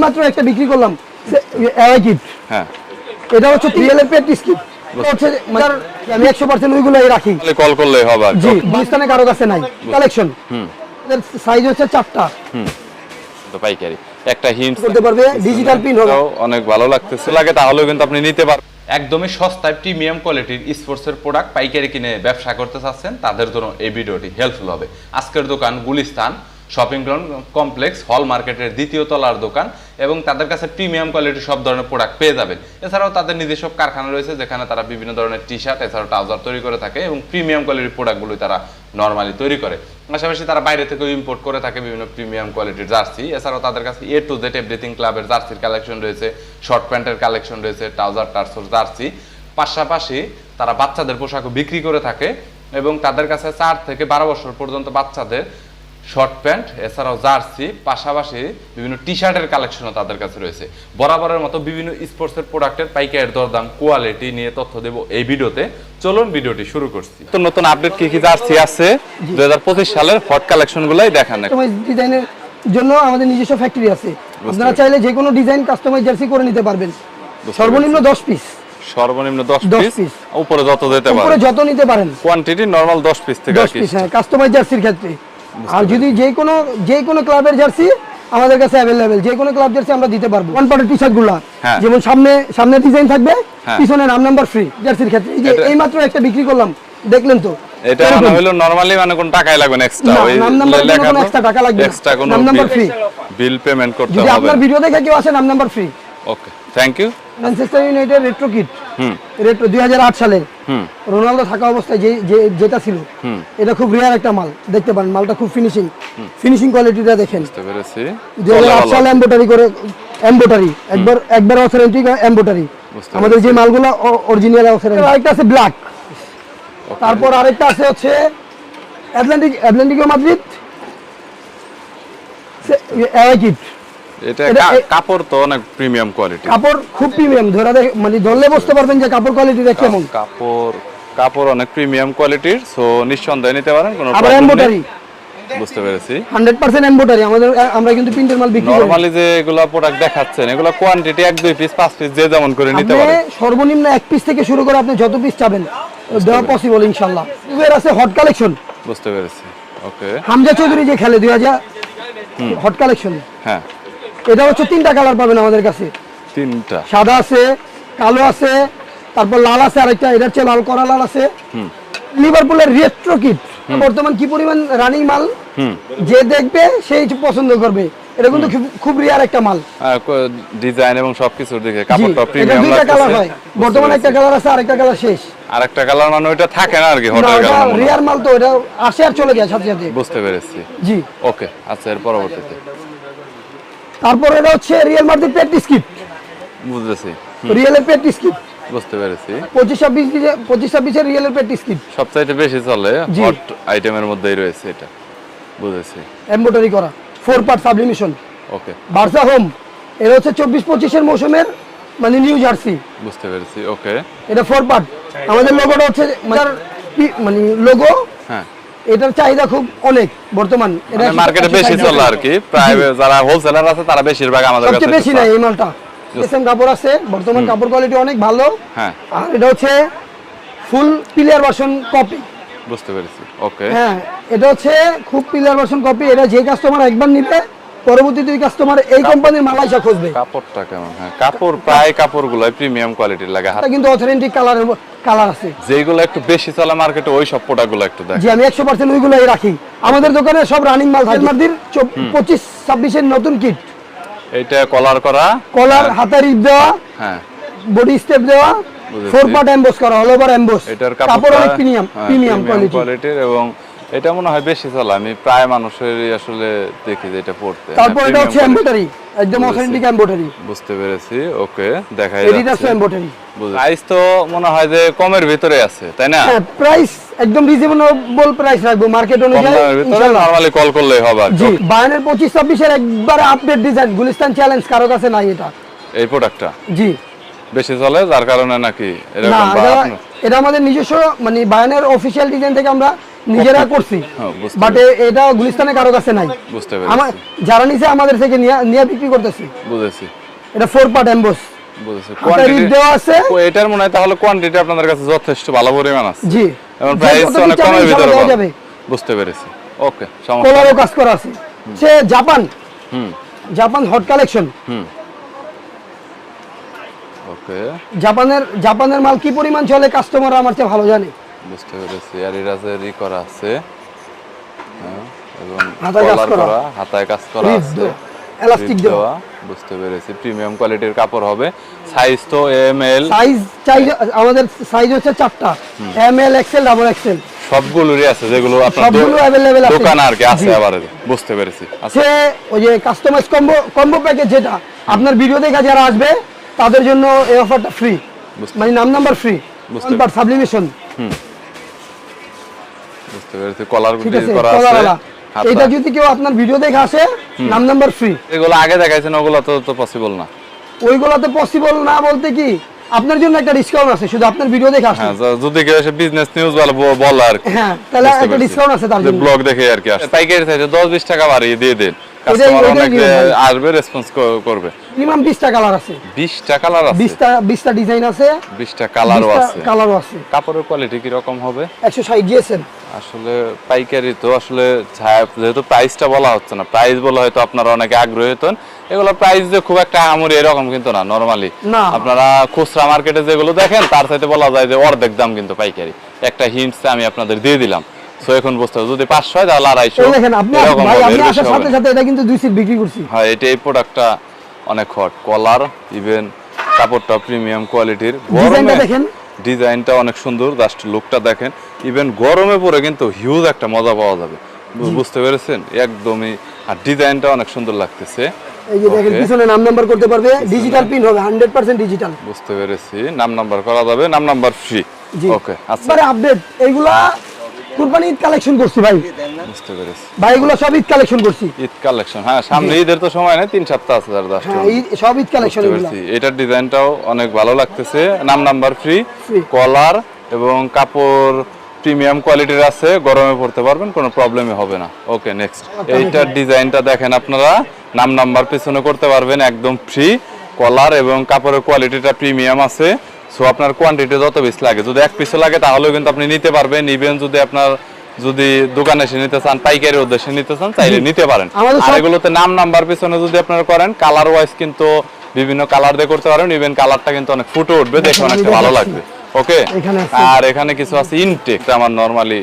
এইমাত্র একটা বিক্রি করলাম। হ্যাঁ। এটা হচ্ছে রিয়েলের প্র্যাকটিস কিট হচ্ছে আমি একশো পার্সেন্ট ওইগুলোই রাখি। কল করলেই হবে জি গুলিস্তানে কারও কাছে নাই। কালেকশন সাইজ হচ্ছে চারটা। তো পাইকারি। একটা হিন্ট করতে পারবে ডিজিটাল প্রিন্ট হবে। অনেক ভালো লাগতেছে। লাগে তাহলেও কিন্তু আপনি নিতে পারবেন একদমই সস্তায় প্রিমিয়াম কোয়ালিটির স্পোর্টসের প্রোডাক্ট পাইকারি কিনে ব্যবসা করতে চাচ্ছেন তাদের জন্য এই ভিডিওটি হেল্পফুল হবে। আজকের দোকান গুলিস্তান। শপিং কমপ্লেক্স হল মার্কেটের দ্বিতীয় তলার দোকান এবং তাদের কাছে প্রিমিয়াম কোয়ালিটির সব ধরনের প্রোডাক্ট পেয়ে যাবেন। এছাড়াও তাদের নিজস্ব কারখানা রয়েছে যেখানে তারা বিভিন্ন ধরনের টি শার্ট এছাড়াও ট্রাউজার তৈরি করে থাকে এবং প্রিমিয়াম কোয়ালিটির প্রোডাক্টগুলোই তারা নর্মালি তৈরি করে। পাশাপাশি তারা বাইরে থেকেও ইম্পোর্ট করে থাকে বিভিন্ন প্রিমিয়াম কোয়ালিটির জার্সি। এছাড়াও তাদের কাছে এ টু জেড এভরিথিং ক্লাবের জার্সির কালেকশন রয়েছে শর্ট প্যান্টের কালেকশন রয়েছে ট্রাউজার টার্সোর জার্সি। পাশাপাশি তারা বাচ্চাদের পোশাকও বিক্রি করে থাকে এবং তাদের কাছে চার থেকে বারো বছর পর্যন্ত বাচ্চাদের শর্ট প্যান্ট এছাড়াও জার্সি পাশাপাশি বিভিন্ন টি শার্টের কালেকশনও তাদের কাছে রয়েছে। বরাবরের মতো বিভিন্ন স্পোর্টসের প্রোডাক্টের পাইকারের দরদাম কোয়ালিটি নিয়ে তথ্য দেব এই ভিডিওতে। চলুন ভিডিওটি শুরু করছি। তো নতুন আপডেট কি কি জার্সি আছে? দুই হাজার পঁচিশ সালের হট কালেকশন গুলাই দেখান। ডিজাইনের জন্য আমাদের নিজস্ব ফ্যাক্টরি আছে। আপনারা চাইলে যে কোনো ডিজাইন কাস্টমাইজ জার্সি করে নিতে পারবেন। সর্বনিম্ন দশ পিস সর্বনিম্ন দশ 10 পিস উপরে যত যেতে উপরে যত নিতে পারেন। কোয়ান্টিটি নরমাল দশ পিস থেকে দশ আর কি পিস হ্যাঁ কাস্টমাইজ জার্সির ক্ষেত্রে। আর যদি যে কোনো যে কোনো ক্লাবের জার্সি আমাদের কাছে অ্যাভেলেবেল যে কোনো ক্লাব জার্সি আমরা দিতে পারব। ওয়ান পার্টের টি শার্টগুলা। যেমন সামনে সামনে ডিজাইন থাকবে হ্যাঁ। পিছনে নাম নাম্বার ফ্রি জার্সির ক্ষেত্রে। এই যে এই মাত্র একটা বিক্রি করলাম দেখলেন তো? এটা। মানে হলো নরমালি মানে কোন টাকাই লাগবে না এক্সট্রা না, নাম নাম্বার কোনো extra টাকা লাগবে এক্সট্রা কোনো নাম নাম্বার free। বিল পেমেন্ট করতে যদি আপনার ভিডিও দেখে কেউ আসে নাম number free okay thank you Manchester United retro kit retro দুই হুম। রোনালদো থাকা অবস্থায় যে যেটা ছিল এটা খুব রেয়ার একটা মাল দেখতে পারেন মালটা খুব ফিনিশিং ফিনিশিং কোয়ালিটিটা দেখেন। দুই হাজার আট সালে এম্বোটারি করে এম্বোটারি একবার একবার অথেন্টিক এম্বোটারি আমাদের যে মালগুলো অরিজিনাল অথেন্টিক আরেকটা আছে ব্ল্যাক তারপর আরেকটা আছে হচ্ছে অ্যাটলান্টিক অ্যাটলান্টিকো মাদ্রিদ কিট এটা এটা- কা- এ- কাপড় তো অনেক প্রিমিয়াম কোয়ালিটি কাপড় খুব প্রিমিয়াম ধরে মানে ধরলে বুঝতে পারবেন যে কাপড় কোয়ালিটিটা কেমন। কাপড় কাপড় অনেক প্রিমিয়াম কোয়ালিটির সো নিঃসন্দেহে নিতে পারেন কোনো আবার problem বুঝতে পেরেছি। হান্ড্রেড পার্সেন্ট এম্বোটারি আমাদের আমরা কিন্তু প্রিন্টের মাল বিক্রি করি। নরমালি যে এগুলা প্রোডাক্ট দেখাচ্ছেন এগুলা কোয়ান্টিটি এক দুই পিস পাঁচ পিস যে যেমন করে নিতে সর্বনিম্ন এক পিস থেকে শুরু করে আপনি যত পিস চাবেন দেওয়া পসিবল ইনশাল্লাহ এর আছে হট কালেকশন বুঝতে পেরেছি। ওকে হামজা চৌধুরী যে খেলে দুই হাজার হট কালেকশন হ্যাঁ। এটা হচ্ছে তিনটা কালার পাবেন আমাদের কাছে। তিনটা। সাদা আছে কালো আছে তারপর লাল আছে আরেকটা এটা হচ্ছে লাল করা লাল আছে। লিভারপুলের রেট্রো কিট বর্তমান কি পরিমাণ রানিং মাল? যে দেখবে সেই পছন্দ করবে। এটা কিন্তু খুব- রিয়ার একটা মাল। ডিজাইন এবং সবকিছু দেখে জি, কাপড়টা এটা প্রিমিয়াম দুইটা কালার হয়। বর্তমানে একটা কালার আছে আরেকটা কালার শেষ। আর একটা কালার মানে ওইটা থাকে না আর কি হঠাৎ কালার রিয়ার মাল তো এটা আসে আর চলে যায় সাথে সাথে। বুঝতে পেরেছি। জি। ওকে আচ্ছা এর পরবর্তীতে। তারপর এটা হচ্ছে রিয়েল মার্কেট প্র্যাকটিস কিট বুঝতেছি। রিয়েলের প্র্যাকটিস কিট বুঝতে পেরেছি। পঁচিশ ছাব্বিশ পঁচিশ ছাব্বিশের রিয়েলের প্র্যাকটিস কিট সবচাইতে বেশি চলে হট আইটেমের মধ্যেই রয়েছে এটা। বুঝেছি। এমব্রয়ডারি করা। Four part sublimation okay Barca home এটা হচ্ছে চব্বিশ পঁচিশের মৌসুমের মানে নিউ জার্সি বুঝতে পেরেছি। ওকে এটা ফোর পার্ট আমাদের লোগোটা হচ্ছে মানে মানে লোগো হ্যাঁ। এটার চাহিদা খুব অনেক বর্তমান। এটা মার্কেটে বেশি চলে আর কি। প্রায় যারা হোলসেলার আছে তারা বেশিরভাগ আমাদের কাছে সবচেয়ে বেশি নাই এই মালটা। এসএম কাপড় আছে বর্তমান কাপড় কোয়ালিটি অনেক ভালো। হ্যাঁ। আর এটা হচ্ছে ফুল পিলার ভার্সন কপি বুঝতে পেরেছি। ওকে হ্যাঁ এটা হচ্ছে খুব পিলার ভার্সন কপি এটা যে কাস্টমার একবার নিবে পরবর্তীতে কাস্টমার এই কোম্পানির মাল আইসা খুঁজবে। কাপড়টা কেমন? হ্যাঁ কাপড় প্রায় কাপড়গুলো প্রিমিয়াম কোয়ালিটির লাগে। হাত এটা কিন্তু অথেন্টিক কালারের কালার আছে। যেগুলো একটু বেশি চলে মার্কেটে ওই সব প্রোডাক্টগুলো একটু দেখ যে আমি একশো পার্সেন্ট ওইগুলোই রাখি। আমাদের দোকানে সব রানিং মাল থাকে। মার্দির পঁচিশ ছাব্বিশের নতুন কিট এইটা কলার করা। কলার হাতের ইপ দেওয়া। হ্যাঁ। বডি স্টেপ দেওয়া। ফোর পার্ট এমবোস করা অল ওভার এমবোস এটার কাপড় অনেক প্রিমিয়াম হ্যাঁ, প্রিমিয়াম কোয়ালিটির এবং এটা মনে হয় বেশি চলে আমি প্রায় মানুষের আসলে দেখি যে এটা পড়তে। তারপর হ্যাঁ, এটা হচ্ছে quality। এমবোটারি একদম অথেন্টিক এমবোটারি বুঝতে পেরেছি ওকে দেখাই এডিডাস এমবোটারি প্রাইস তো মনে হয় যে কমের ভিতরে আছে তাই না? হ্যাঁ প্রাইস একদম রিজনেবল প্রাইস রাখব মার্কেট অনুযায়ী ইনশাআল্লাহ। নরমালি কল করলে হবে। জি বায়ানের পঁচিশ ছাব্বিশের একবার আপডেট ডিজাইন গুলিস্তান চ্যালেঞ্জ কারও কাছে নাই এটা। এই প্রোডাক্টটা জি। বেশি চলে যার কারণে নাকি এরকম এটা আমাদের নিজস্ব মানে বায়ানের অফিসিয়াল ডিজাইন থেকে আমরা নিজেরা করছি। হ্যাঁ, বাট এটা গুলিস্তানে কারও কাছে নাই। বুঝতে আমার পেরেছি যারা নিচে আমাদের থেকে নিয়ে বিক্রি করতেছি। বুঝেছি। এটা ফোর পার্ট এমবোস বুঝেছি। হাতায় কোয়ান্টিটি রিপ দেওয়া আছে। এটার মনে হয় তাহলে কোয়ান্টিটি আপনাদের কাছে যথেষ্ট ভালো পরিমাণ আছে। জি। এবং প্রাইস অনেক কমের ভিতরে যাবে। বুঝতে পেরেছি। ওকে সমস্যা কাজ করা আছে। সে জাপান। হুম। জাপান হট কালেকশন হুম। ওকে জাপানের জাপানের মাল কি পরিমাণ চলে কাস্টমার আমার চেয়ে ভালো জানে। বুঝতে পেরেছি। আর এরাজের ই করা আছে হ্যাঁ, এবং কলার করা। হাতায় কাজ করা আছে। এলাস্টিক দেওয়া। বুঝতে পেরেছি। প্রিমিয়াম কোয়ালিটির কাপড় হবে। সাইজ তো এম এল সাইজ চাই আমাদের সাইজ হচ্ছে চারটা। M L XL double XL সবগুলোরই আছে যেগুলো আপনার আছে। দোকানে আর কি আছে আবার। বুঝতে পেরেছি। আচ্ছা। সে ওই যে কাস্টমাইজ কম্বো কম্বো প্যাকেজ যেটা আপনার ভিডিও দেখা যারা আসবে তাদের জন্য এই অফারটা ফ্রি মানে নাম নাম্বার ফ্রি বুঝতে- বাট সাবলিমেশন কলার করা আছে এটা যদি কেউ আপনার ভিডিও দেখে আসে নাম নাম্বার ফ্রি এগুলো আগে দেখাইছেন ওগুলো তো তো পসিবল না। ওইগুলোতে পসিবল না বলতে কি আপনার জন্য একটা ডিসকাউন্ট আছে শুধু আপনার ভিডিও দেখে আসে হ্যাঁ যদি কেউ এসে বিজনেস নিউজ বলে বল আর হ্যাঁ তাহলে একটা ডিসকাউন্ট আছে তার জন্য। ব্লগ দেখে আর কি আসে। পাইকারি চাইছে দশ বিশ টাকা বাড়িয়ে দিয়ে দেন। ওইটাই- কাস্টমার ওইটাই অনেক নিয়ম ভাই। আসবে রেসপন্স করবে। মিনিমাম বিশটা কালার আছে। বিশটা কালার আছে। বিশটা বিশটা ডিজাইন আছে। বিশটা কালারও আছে। কালারও আছে। কাপড়ের কোয়ালিটি কীরকম হবে? একশো ষাট আসলে পাইকারি তো আসলে যেহেতু প্রাইসটা বলা হচ্ছে না প্রাইস বলা হয়তো আপনারা অনেকে আগ্রহী হতেন। এগুলো প্রাইস যে খুব একটা আমরি এরকম কিন্তু না নরমালি আপনারা খুচরা মার্কেটে যেগুলো দেখেন তার সাথে বলা যায় যে অর্ধেক দাম কিন্তু পাইকারি। একটা হিন্টস আমি আপনাদের দিয়ে দিলাম। সো এখন বুঝতে যদি পাঁচশো হয় তাহলে আড়াইশো। এই দেখেন আপনি ভাই বেশি আসার সাথে সাথে এটা কিন্তু দুই সিট বিক্রি করছি। হ্যাঁ এটা এই প্রোডাক্টটা অনেক হট কলার ইভেন কাপড়টা প্রিমিয়াম কোয়ালিটির ডিজাইনটা দেখেন। ডিজাইনটা অনেক সুন্দর জাস্ট লুকটা দেখেন। ইভেন গরমে পরে কিন্তু হিউজ একটা মজা পাওয়া যাবে। বুঝতে পেরেছেন? একদমই। আর ডিজাইনটা অনেক সুন্দর লাগতেছে। এই যে দেখেন পিছনে নাম নাম্বার করতে পারবে। ডিজিটাল প্রিন্ট হবে হান্ড্রেড পার্সেন্ট ডিজিটাল বুঝতে পেরেছি। নাম নাম্বার করা যাবে নাম নাম্বার ফ্রি ওকে আচ্ছা। আপডেট এইগুলা কুরবানি ঈদ কালেকশন করছি ভাই। বুঝতে পেরেছি। ভাই এগুলো সব ঈদ কালেকশন করছি। ঈদ কালেকশন হ্যাঁ সামনে ঈদের তো সময় নেই তিন সপ্তাহ আছে হ্যাঁ সব ঈদ কালেকশন এগুলো। এটার ডিজাইনটাও অনেক ভালো লাগতেছে নাম নাম্বার ফ্রি কলার এবং কাপড় প্রিমিয়াম কোয়ালিটির আছে গরমে পড়তে পারবেন কোনো প্রবলেমই হবে না। ওকে নেক্সট এইটার ডিজাইনটা দেখেন আপনারা নাম নাম্বার পিছনে করতে পারবেন একদম ফ্রি কলার এবং কাপড়ের কোয়ালিটিটা প্রিমিয়াম আছে। সো আপনার কোয়ান্টিটি যত বেশি লাগে যদি এক পিসও লাগে তাহলেও কিন্তু আপনি নিতে পারবেন। ইভেন যদি আপনার যদি দোকানে এসে নিতে চান পাইকারি উদ্দেশ্যে নিতে চান চাইলে নিতে পারেন। আর এগুলোতে নাম নাম্বার পিছনে যদি আপনারা করেন কালার ওয়াইজ কিন্তু বিভিন্ন কালার দিয়ে করতে পারেন। ইভেন কালারটা কিন্তু অনেক ফুটে উঠবে দেখে অনেকটা ভালো লাগবে। ওকে আর এখানে কিছু আছে ইনটেক আমার নরমালি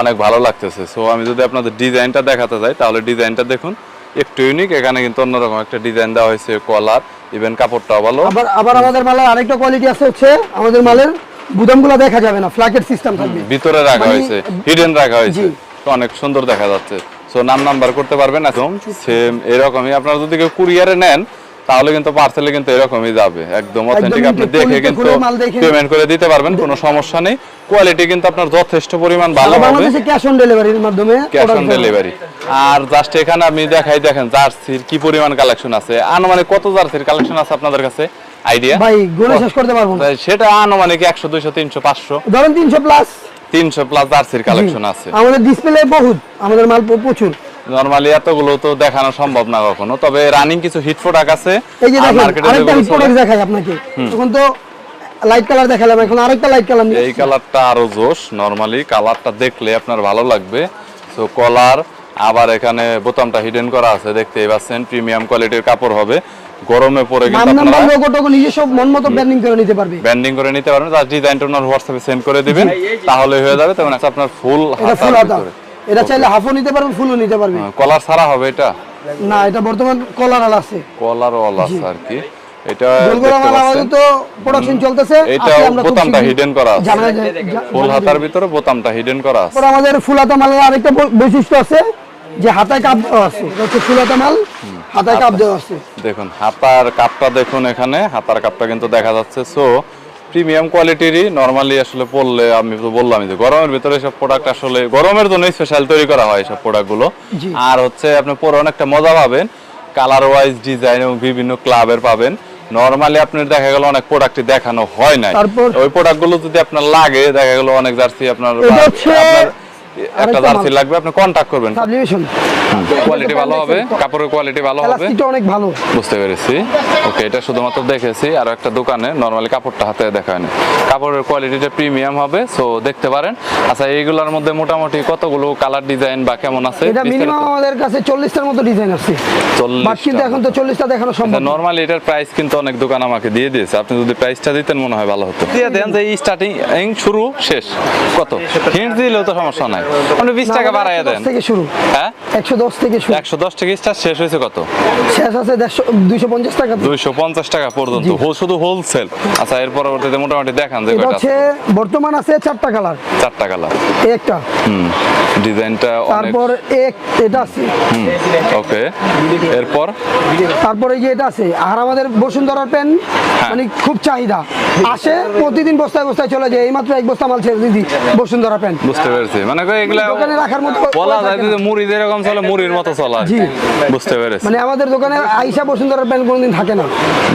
অনেক ভালো লাগতেছে। সো আমি যদি আপনাদের ডিজাইনটা দেখাতে যাই তাহলে ডিজাইনটা দেখুন। একটু ইউনিক এখানে কিন্তু অন্যরকম একটা ডিজাইন দেওয়া হয়েছে কলার ইভেন কাপড়টাও ভালো। আবার আবার আমাদের মালের আরেকটা কোয়ালিটি আছে হচ্ছে আমাদের মালের বুদামগুলো দেখা যাবে না ফ্ল্যাকেট সিস্টেম থাকবে। ভিতরে রাখা মানে- হয়েছে হিডেন রাখা হয়েছে। তো অনেক সুন্দর দেখা যাচ্ছে। সো নাম নাম্বার করতে পারবেন একদম সেম এরকমই। আপনারা যদি কেউ কুরিয়ারে নেন তাহলে কিন্তু পার্সেলে কিন্তু এরকমই যাবে একদম অথেন্টিক আপনি দেখে কিন্তু পেমেন্ট করে দিতে পারবেন কোনো সমস্যা নেই। কোয়ালিটি কিন্তু আপনার যথেষ্ট পরিমাণ ভালো হবে। বাংলাদেশে ক্যাশ অন ডেলিভারির মাধ্যমে ক্যাশ অন ডেলিভারি আর জাস্ট এখানে আপনি দেখাই দেখেন জার্সির কি পরিমাণ কালেকশন আছে। আনুমানিক কত জার্সির কালেকশন আছে আপনাদের কাছে? আইডিয়া ভাই গুণে শেষ করতে পারব না। সেটা আনুমানিক একশো দুইশো তিনশো পাঁচশো। ধরেন তিনশো প্লাস তিনশো প্লাস জার্সির কালেকশন আছে। আমাদের ডিসপ্লে বহুত আমাদের মাল প্রচুর। নরমালি এতগুলো তো দেখানো সম্ভব না কখনো তবে রানিং কিছু হিট প্রোডাক্ট আছে এই যে দেখেন আরেকটা চলে, প্রোডাক্ট দেখাই আপনাকে। তখন তো লাইট কালার দেখালাম এখন আরেকটা লাইট কালার এই কালারটা আরও জোশ নরমালি কালারটা দেখলে আপনার ভালো লাগবে। সো কলার আবার এখানে বোতামটা হিডেন করা আছে দেখতেই পাচ্ছেন প্রিমিয়াম কোয়ালিটির কাপড় হবে। গরমে পরে কিন্তু আপনারা লোগো টোগো নিজস্ব মন মতো ব্র্যান্ডিং করে নিতে পারবে। ব্যান্ডিং করে নিতে পারবেন তার ডিজাইনটা ওনার হোয়াটসঅ্যাপে সেন্ড করে দিবেন তাহলে হয়ে যাবে তেমন আপনার ফুল হাতা। এটা চাইলে হাফও নিতে পারবে ফুলও নিতে পারবে কলার ছাড়া হবে এটা? না এটা বর্তমান কলার আল আছে। কলার ওয়াল আছে আর কি। এটা পাচ্ছেন। প্রোডাকশন চলতেছে। এটা আমরা বোতামটা হিডেন করা আছে। জানা যায়- ফুল হাতার ভিতরে বোতামটা হিডেন করা আছে। আমাদের ফুল হাতা মালের আরেকটা বৈশিষ্ট্য আছে যে হাতায় কাপ দেওয়া আছে। এটা হচ্ছে ফুল হাতা মাল হাতায় কাপ দেওয়া আছে। দেখুন হাতার কাপটা দেখুন এখানে হাতার কাপটা কিন্তু দেখা যাচ্ছে। সো প্রিমিয়াম কোয়ালিটিরই নর্মালি আসলে পড়লে আমি তো বললাম যে গরমের ভিতরে সব প্রোডাক্ট আসলে গরমের জন্য স্পেশাল তৈরি করা হয় সব প্রোডাক্টগুলো। আর হচ্ছে আপনি পরে অনেকটা মজা পাবেন কালার ওয়াইজ ডিজাইন এবং বিভিন্ন ক্লাবের পাবেন। নর্মালি আপনার দেখা গেল অনেক প্রোডাক্টই দেখানো হয় না ওই ওই প্রোডাক্টগুলো যদি আপনার লাগে দেখা গেল অনেক জার্সি আপনার একটা জার্সি লাগবে আপনি কন্টাক্ট করবেন। সাবলিমেশন কোয়ালিটি ভালো হবে কাপড়ের কোয়ালিটি ভালো হবে। এলাস্টিকটা অনেক ভালো। বুঝতে পেরেছি। ওকে এটা শুধুমাত্র দেখেছি আর একটা দোকানে নর্মালি কাপড়টা হাতে দেখা হয়নি। কাপড়ের কোয়ালিটিটা প্রিমিয়াম হবে সো দেখতে পারেন। আচ্ছা এইগুলোর মধ্যে মোটামুটি কতগুলো কালার ডিজাইন বা কেমন আছে? এটা মিনিমাম আমাদের কাছে চল্লিশটার মতো ডিজাইন আছে। 40 বাট কিন্তু এখন তো চল্লিশটা দেখানো সম্ভব নরমালি এটার প্রাইস কিন্তু অনেক দোকান আমাকে দিয়ে দিয়েছে। আপনি যদি প্রাইসটা দিতেন মনে হয় ভালো হতো। দিয়ে দেন যে স্টার্টিং শুরু শেষ। কত? হিন্ট দিলেও তো সমস্যা নাই। বিশ টাকা 110 দেন। থেকে শুরু। হ্যাঁ? একশো দশ থেকে শুরু। একশো দশ টাকা স্টার্ট শেষ হয়েছে কত? শেষ আছে দেড়শো দুইশো পঞ্চাশ টাকা। থেকে। দুইশো পঞ্চাশ টাকা পর্যন্ত। হো- শুধু হোলসেল আচ্ছা এর পরবর্তীতে মোটামুটি দেখান যে কয়টা হচ্ছে বর্তমান আছে কালার কালার একটা। হুম। ডিজাইনটা অনেক তারপর এক এটা আছে। ওকে। এরপর? তারপরে যে এটা আছে আর আমাদের বসুন্ধরার পেন হ্যাঁ। মানে খুব চাহিদা। আসে প্রতিদিন বস্তায় বস্তায় চলে যায়। এইমাত্র এক বস্তা মাল ছেড়ে দিদি বসুন্ধরা পেন বুঝতে পেরেছি। মানে কই এগুলা দোকানে রাখার মতো বলা যায় যে মুড়ি যেরকম চলে মুড়ির মতো চলা জি। বুঝতে পেরেছি। মানে আমাদের দোকানে আইসা বসুন্ধরার পেন কোনোদিন থাকে না।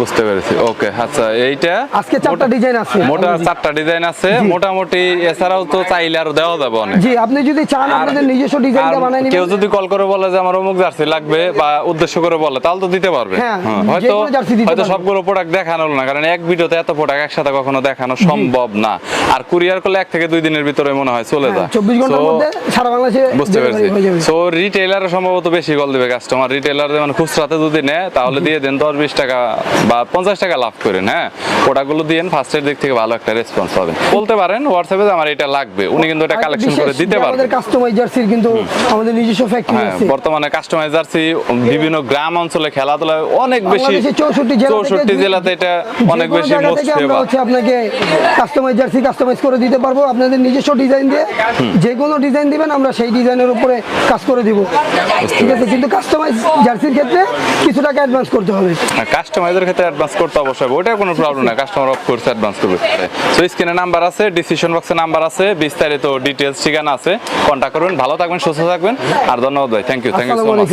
বুঝতে পেরেছি। ওকে আচ্ছা এইটা আজকে চারটা ডিজাইন আছে মোটা চারটা ডিজাইন আছে। মোটামুটি এছাড়াও তো চাইলে আরও দেওয়া যাবে অনেক। জি আপনি যদি চান আপনাদের নিজস্ব কেউ যদি কল করে বলে যে আমার অমুক জার্সি লাগবে বা উদ্দেশ্য করে বলে তাহলে তো দিতে পারবে। হ্যাঁ, হ্যাঁ, হয়তো হয়তো সবগুলো প্রোডাক্ট দেখানো না কারণ এক ভিডিওতে এত প্রোডাক্ট একসাথে কখনো দেখানো সম্ভব না। আর কুরিয়ার করলে এক থেকে দুই দিনের ভিতরে মনে হয় চলে যায়। চব্বিশ ঘণ্টার So, মধ্যে সারা বাংলাদেশে বুঝতে পেরেছি। সো রিটেলার সম্ভবত বেশি কল দিবে কাস্টমার রিটেলার মানে খুচরাতে যদি নেয় তাহলে দিয়ে দেন দশ বিশ টাকা বা পঞ্চাশ টাকা লাভ করেন হ্যাঁ? প্রোডাক্টগুলো দিয়েন ফার্স্টের দিক থেকে ভালো একটা রেসপন্স পাবেন। বলতে পারেন হোয়াটসঅ্যাপে আমার এটা লাগবে উনি কিন্তু এটা কালেকশন করে দিতে পারবেন আমাদের কাস্টমাইজ জার্সির কিন্তু আমাদের নিজস্ব ফ্যাক্টরি হ্যাঁ আছে। বর্তমানে কাস্টমাইজ জার্সি বিভিন্ন গ্রাম অঞ্চলে খেলাধুলায় অনেক বেশি বাংলাদেশের 64 জেলা থেকে চৌষট্টি জেলাতে এটা অনেক বেশি মোস্ট ফেভার হচ্ছে আপনাকে কাস্টমাইজ জার্সি কাস্টমাইজ করে দিতে পারব। আপনাদের নিজস্ব ডিজাইন দিয়ে যে কোনো ডিজাইন দিবেন আমরা সেই ডিজাইনের উপরে কাজ করে দিব। ঠিক আছে কিন্তু কাস্টমাইজ জার্সির ক্ষেত্রে কিছু টাকা অ্যাডভান্স করতে হবে। কাস্টমাইজের ক্ষেত্রে অ্যাডভান্স করতে অবশ্যই হবে। ওটা কোনো প্রবলেম না কাস্টমার অফ কোর্স অ্যাডভান্স করবে। সো স্ক্রিনে নাম্বার আছে ডিসিশন বক্সে নাম্বার আছে বিস্তারিত ডিটেলস ঠিকানা আছে। কন্ট্যাক্ট করবেন ভালো থাকবেন সুস্থ থাকবেন আর ধন্যবাদ ভাই thank you thank you so much